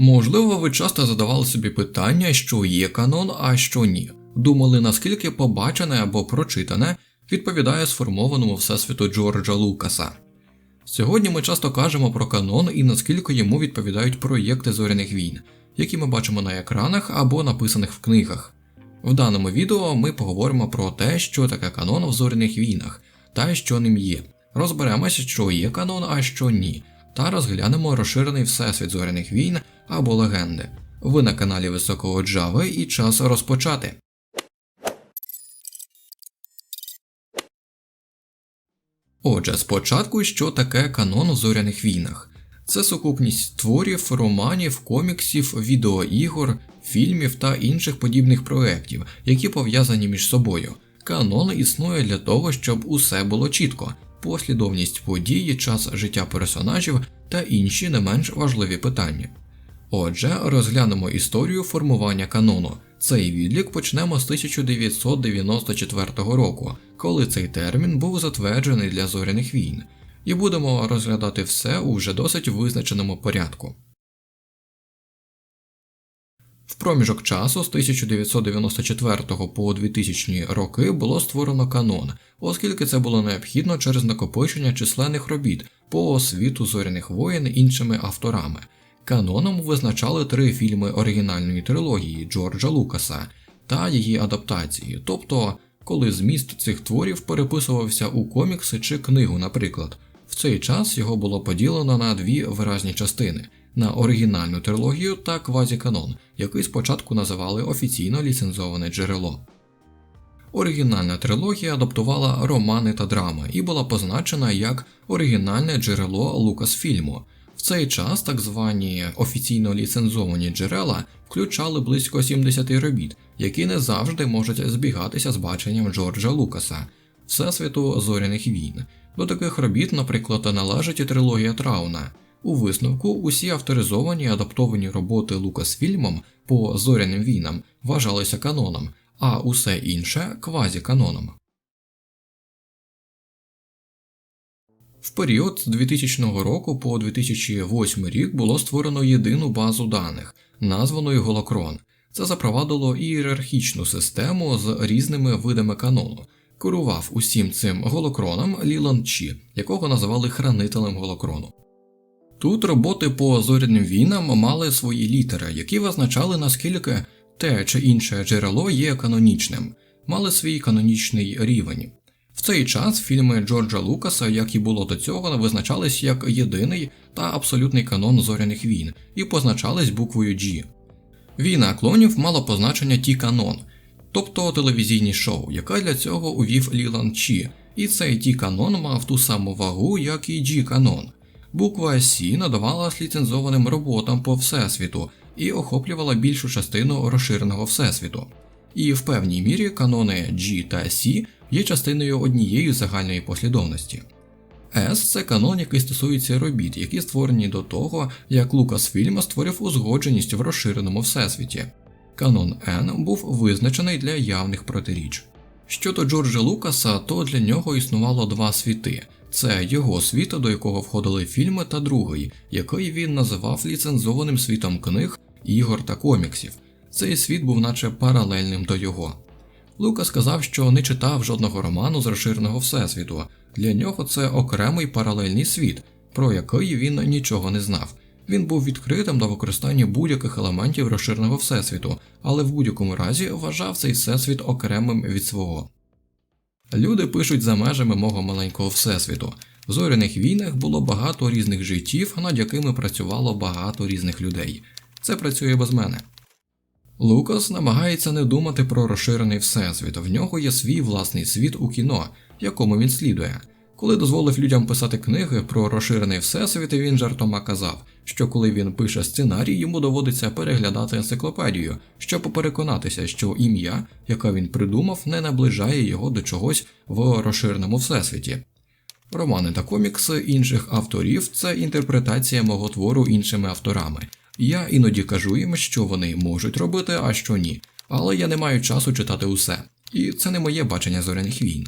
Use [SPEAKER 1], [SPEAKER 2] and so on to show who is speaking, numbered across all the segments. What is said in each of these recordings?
[SPEAKER 1] Можливо, ви часто задавали собі питання, що є канон, а що ні. Думали, наскільки побачене або прочитане відповідає сформованому всесвіту Джорджа Лукаса. Сьогодні ми часто кажемо про канон і наскільки йому відповідають проєкти зоряних війн, які ми бачимо на екранах або написаних в книгах. В даному відео ми поговоримо про те, що таке канон в зоряних війнах та що ним є. Розберемося, що є канон, а що ні, та розглянемо розширений всесвіт зоряних війн або легенди. Ви на каналі Високого Джави і час розпочати. Отже, спочатку, що таке канон в зоряних війнах? Це сукупність творів, романів, коміксів, відеоігор, фільмів та інших подібних проєктів, які пов'язані між собою. Канон існує для того, щоб усе було чітко, послідовність подій, час життя персонажів та інші не менш важливі питання. Отже, розглянемо історію формування канону. Цей відлік почнемо з 1994 року, коли цей термін був затверджений для зоряних війн, і будемо розглядати все у вже досить визначеному порядку. В проміжок часу з 1994 по 2000 роки було створено канон, оскільки це було необхідно через накопичення численних робіт по освіту зоряних воєн іншими авторами. Каноном визначали три фільми оригінальної трилогії Джорджа Лукаса та її адаптації, тобто коли зміст цих творів переписувався у комікси чи книгу, наприклад. В цей час його було поділено на дві виразні частини на оригінальну трилогію та квазіканон, який спочатку називали офіційно ліцензоване джерело. Оригінальна трилогія адаптувала романи та драми і була позначена як оригінальне джерело Лукасфільму. В цей час так звані офіційно ліцензовані джерела включали близько 70 робіт, які не завжди можуть збігатися з баченням Джорджа Лукаса, Всесвіту зоряних війн. До таких робіт, наприклад, належить і трилогія Трауна. У висновку усі авторизовані адаптовані роботи Лукасфільмом по зоряним війнам вважалися каноном, а усе інше квазіканоном. В період з 2000 року по 2008 рік було створено єдину базу даних, названою Голокрон. Це запровадило ієрархічну систему з різними видами канону. Керував усім цим голокроном Лілан Чі, якого називали хранителем голокрону. Тут роботи по зоряним війнам мали свої літери, які визначали наскільки те чи інше джерело є канонічним, мали свій канонічний рівень. В цей час фільми Джорджа Лукаса, як і було до цього, визначались як єдиний та абсолютний канон зоряних війн і позначались буквою G. Війна клонів мала позначення Ті-канон, тобто телевізійні шоу, яке для цього увів Лілан Чі, і цей Ті-канон мав ту саму вагу, як і G-канон. Буква Сі надавалась ліцензованим роботам по всесвіту і охоплювала більшу частину розширеного всесвіту. І в певній мірі канони G та C є частиною однієї загальної послідовності. S це канон, який стосується робіт, які створені до того, як Лукасфільм створив узгодженість в розширеному всесвіті. Канон N був визначений для явних протиріч. Щодо Джорджа Лукаса, то для нього існувало два світи. Це його світ, до якого входили фільми, та другий, який він називав ліцензованим світом книг, ігор та коміксів. Цей світ був наче паралельним до його. Лука сказав, що не читав жодного роману з розширеного всесвіту. Для нього це окремий паралельний світ, про який він нічого не знав. Він був відкритим до використання будь-яких елементів розширеного всесвіту, але в будь-якому разі вважав цей всесвіт окремим від свого. Люди пишуть за межами мого маленького всесвіту. В зоряних війнах було багато різних життів, над якими працювало багато різних людей. Це працює без мене. Лукас намагається не думати про розширений всесвіт, в нього є свій власний світ у кіно, якому він слідує. Коли дозволив людям писати книги про розширений всесвіт, він жартома казав, що коли він пише сценарій, йому доводиться переглядати енциклопедію, щоб переконатися, що ім'я, яке він придумав, не наближає його до чогось в розширеному всесвіті. Романи та комікси інших авторів це інтерпретація мого твору іншими авторами. Я іноді кажу їм, що вони можуть робити, а що ні, але я не маю часу читати усе, і це не моє бачення зоряних війн.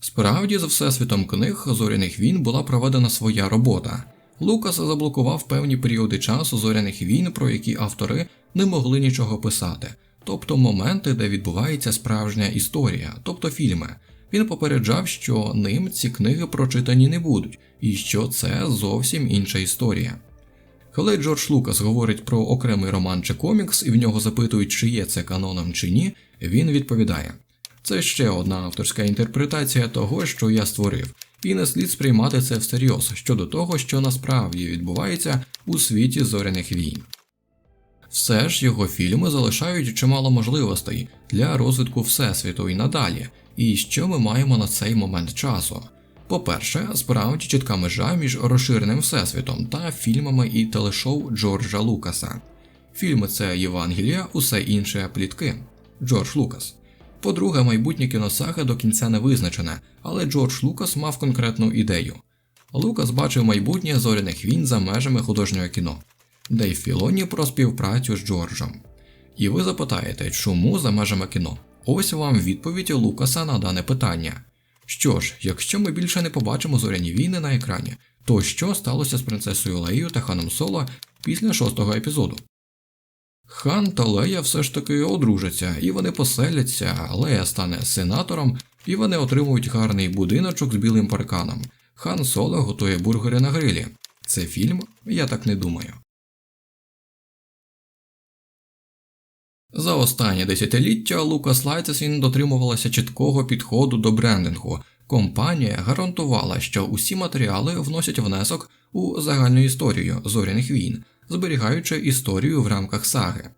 [SPEAKER 1] Справді, з всесвітом книг зоряних війн була проведена своя робота. Лукас заблокував певні періоди часу зоряних війн, про які автори не могли нічого писати, тобто моменти, де відбувається справжня історія, тобто фільми. Він попереджав, що ним ці книги прочитані не будуть, і що це зовсім інша історія. Коли Джордж Лукас говорить про окремий роман чи комікс, і в нього запитують, чи є це каноном чи ні, він відповідає: це ще одна авторська інтерпретація того, що я створив, і не слід сприймати це всерйоз щодо того, що насправді відбувається у світі зоряних війн. Все ж його фільми залишають чимало можливостей для розвитку Всесвіту і надалі, і що ми маємо на цей момент часу. По-перше, справді чітка межа між розширеним всесвітом та фільмами і телешоу Джорджа Лукаса. Фільми це Євангелія, усе інше плітки. Джордж Лукас. По-друге, майбутнє кіносаги до кінця не визначене, але Джордж Лукас мав конкретну ідею. Лукас бачив майбутнє зоряних війн за межами художнього кіно. Дейв Філоні про співпрацю з Джорджем. І ви запитаєте, чому за межами кіно? Ось вам відповідь Лукаса на дане питання. Що ж, якщо ми більше не побачимо зоряні війни на екрані, то що сталося з принцесою Леєю та ханом Соло після шостого епізоду? Хан та Лея все ж таки одружаться, і вони поселяться, Лея стане сенатором, і вони отримують гарний будиночок з білим парканом. Хан Соло готує бургери на грилі. Це фільм? Я так не думаю. За останнє десятиліття Лукас Лайтесін дотримувалася чіткого підходу до брендингу. Компанія гарантувала, що усі матеріали вносять внесок у загальну історію зоряних війн, зберігаючи історію в рамках саги.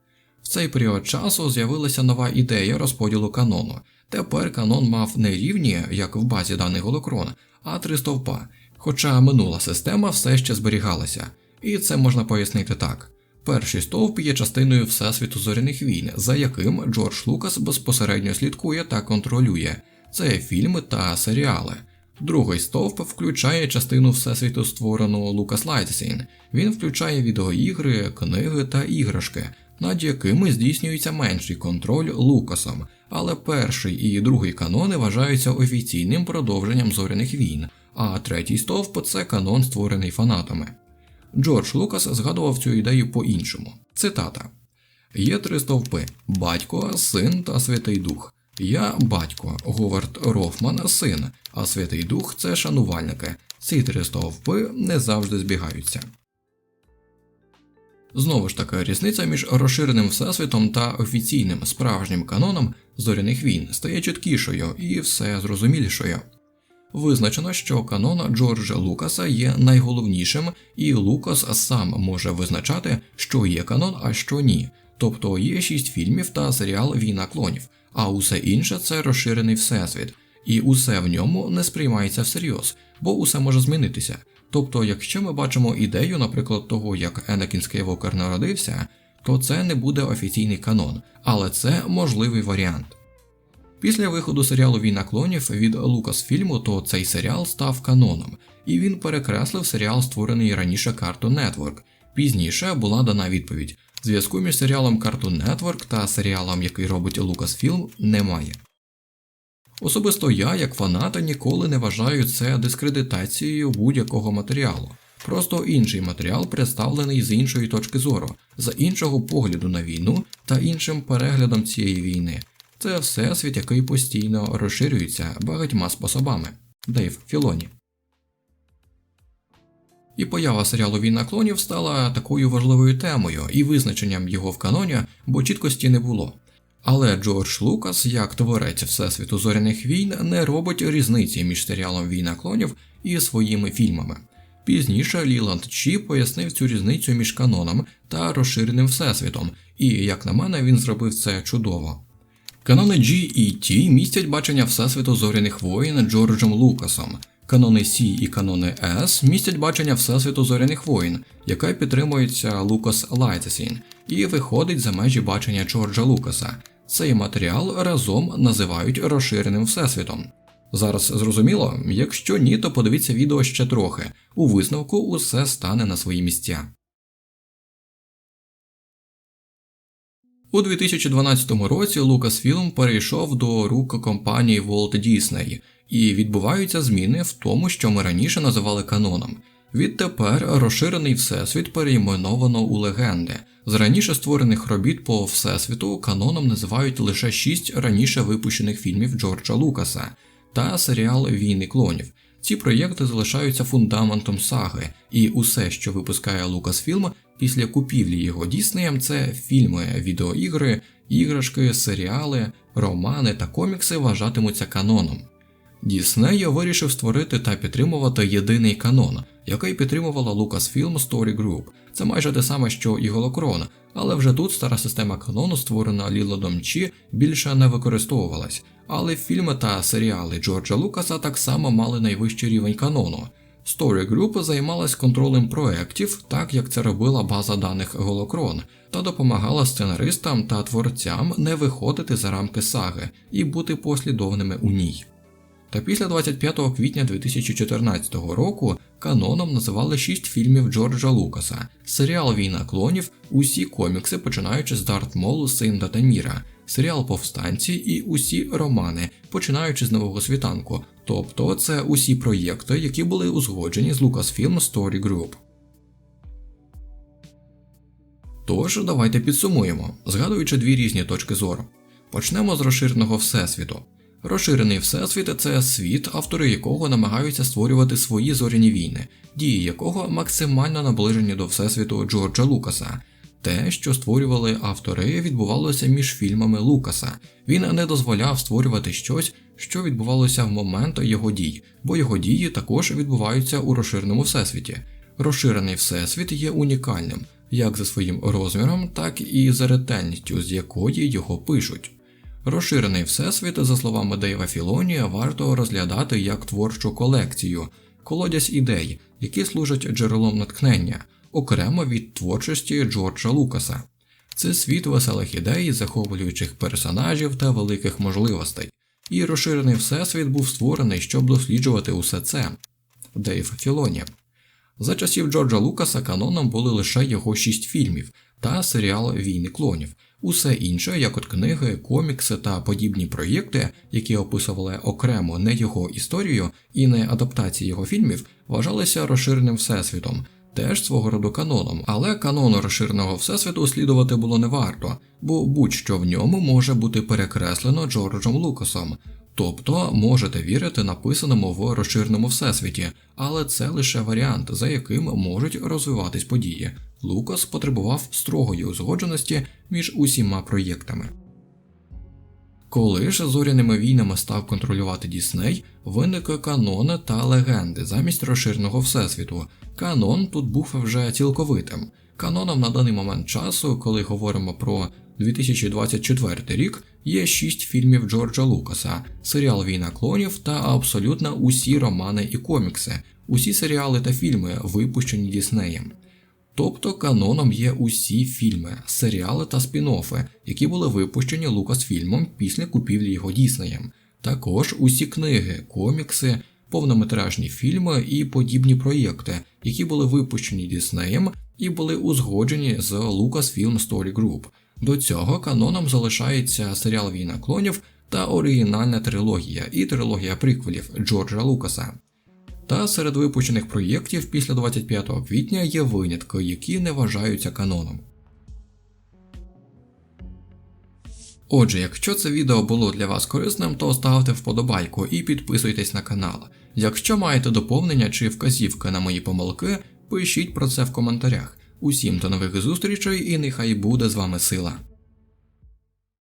[SPEAKER 1] В цей період часу з'явилася нова ідея розподілу канону. Тепер канон мав не рівні, як в базі даних Голокрон, а три стовпа. Хоча минула система все ще зберігалася, і це можна пояснити так. Перший стовп є частиною Всесвіту зоряних війн, за яким Джордж Лукас безпосередньо слідкує та контролює. Це фільми та серіали. Другий стовп включає частину Всесвіту, створену Лукас Лайтсін. Він включає відеоігри, книги та іграшки, над якими здійснюється менший контроль Лукасом, але перший і другий канони вважаються офіційним продовженням зоряних війн, а третій стовп це канон, створений фанатами. Джордж Лукас згадував цю ідею по-іншому. Цитата: Є три стовпи: батько, син та Святий Дух. Я батько, Говард Рофман, син, а Святий Дух це шанувальники. Ці три стовпи не завжди збігаються. Знову ж таки, різниця між розширеним всесвітом та офіційним справжнім каноном зоряних війн стає чіткішою і все зрозумілішою. Визначено, що канон Джорджа Лукаса є найголовнішим, і Лукас сам може визначати, що є канон, а що ні. Тобто є шість фільмів та серіал Війна клонів, а усе інше це розширений всесвіт, і усе в ньому не сприймається всерйоз, бо усе може змінитися. Тобто, якщо ми бачимо ідею, наприклад, того, як Енакін Скейвокер народився, то це не буде офіційний канон, але це можливий варіант. Після виходу серіалу Війна клонів від Lucasfilm, то цей серіал став каноном, і він перекреслив серіал, створений раніше Cartoon Network. Пізніше була дана відповідь: зв'язку між серіалом Cartoon Network та серіалом, який робить Lucasfilm, немає. Особисто я, як фанат, ніколи не вважаю це дискредитацією будь-якого матеріалу. Просто інший матеріал представлений з іншої точки зору, з іншого погляду на війну та іншим переглядом цієї війни. Це всесвіт, який постійно розширюється багатьма способами. Дейв Філоні. І поява серіалу Війна клонів стала такою важливою темою і визначенням його в каноні, бо чіткості не було. Але Джордж Лукас, як творець Всесвіту зоряних війн, не робить різниці між серіалом Війна клонів і своїми фільмами. Пізніше Ліланд Чі пояснив цю різницю між каноном та розширеним всесвітом, і, як на мене, він зробив це чудово. Канони G і T містять бачення Всесвіту зоряних воїн Джорджем Лукасом. Канони C і канони S містять бачення Всесвіту зоряних воїн, яке підтримується Лукас Лайтесін, і виходить за межі бачення Джорджа Лукаса. Цей матеріал разом називають розширеним всесвітом. Зараз зрозуміло, якщо ні, то подивіться відео ще трохи. У висновку усе стане на свої місця. У 2012 році Lucasfilm перейшов до рук компанії Walt Disney, і відбуваються зміни в тому, що ми раніше називали каноном. Відтепер розширений всесвіт перейменовано у легенди. З раніше створених робіт по всесвіту каноном називають лише шість раніше випущених фільмів Джорджа Лукаса та серіал Війни клонів. Ці проєкти залишаються фундаментом саги, і усе, що випускає Lucasfilm після купівлі його Діснеєм, це фільми, відеоігри, іграшки, серіали, романи та комікси вважатимуться каноном. Діснея вирішив створити та підтримувати єдиний канон, який підтримувала Lucasfilm Story Group. Це майже те саме, що і Голокрон, але вже тут стара система канону, створена Лілодом Чі, більше не використовувалась. Але фільми та серіали Джорджа Лукаса так само мали найвищий рівень канону. Story Group займалась контролем проєктів, так як це робила база даних Голокрон, та допомагала сценаристам та творцям не виходити за рамки саги і бути послідовними у ній. Та після 25 квітня 2014 року каноном називали 6 фільмів Джорджа Лукаса, серіал Війна клонів, усі комікси, починаючи з Дарт Молу, Син Датаміра, серіал Повстанці і усі романи, починаючи з нового світанку. Тобто це усі проєкти, які були узгоджені з Lucasfilm Story Group. Тож, давайте підсумуємо, згадуючи дві різні точки зору. Почнемо з розширеного всесвіту. Розширений всесвіт це світ, автори якого намагаються створювати свої зоряні війни, дії якого максимально наближені до всесвіту Джорджа Лукаса. Те, що створювали автори, відбувалося між фільмами Лукаса. Він не дозволяв створювати щось, що відбувалося в момент його дій, бо його дії також відбуваються у розширеному всесвіті. Розширений всесвіт є унікальним як за своїм розміром, так і за ретельністю, з якої його пишуть. Розширений всесвіт, за словами Дейва Філонія, варто розглядати як творчу колекцію, колодязь ідей, які служать джерелом натхнення, окремо від творчості Джорджа Лукаса. Це світ веселих ідей, захоплюючих персонажів та великих можливостей. І розширений всесвіт був створений, щоб досліджувати усе це. Дейв Філоні. За часів Джорджа Лукаса каноном були лише його шість фільмів та серіал Війни клонів. Усе інше, як от книги, комікси та подібні проєкти, які описували окремо не його історію і не адаптації його фільмів, вважалися розширеним всесвітом, теж свого роду каноном, але канону розширеного всесвіту слідувати було не варто, бо будь-що в ньому може бути перекреслено Джорджем Лукасом. Тобто можете вірити написаному в розширеному всесвіті, але це лише варіант, за яким можуть розвиватись події. Лукас потребував строгої узгодженості між усіма проєктами. Коли ж зоряними війнами став контролювати Дісней, виник канон та легенди замість розширеного всесвіту. Канон тут був вже цілковитим. Каноном на даний момент часу, коли говоримо про 2024 рік, є 6 фільмів Джорджа Лукаса, серіал Війна клонів та абсолютно усі романи і комікси, усі серіали та фільми, випущені Діснеєм. Тобто каноном є усі фільми, серіали та спін-оффи, які були випущені Лукасфільмом після купівлі його Діснеєм, також усі книги, комікси, повнометражні фільми і подібні проєкти, які були випущені Діснеєм і були узгоджені з Lucasfilm Story Group. До цього каноном залишається серіал Війна клонів та оригінальна трилогія і трилогія приквелів Джорджа Лукаса. Та серед випущених проєктів після 25 квітня є винятки, які не вважаються каноном. Отже, якщо це відео було для вас корисним, то ставте вподобайку і підписуйтесь на канал. Якщо маєте доповнення чи вказівки на мої помилки, пишіть про це в коментарях. Усім до нових зустрічей і нехай буде з вами сила.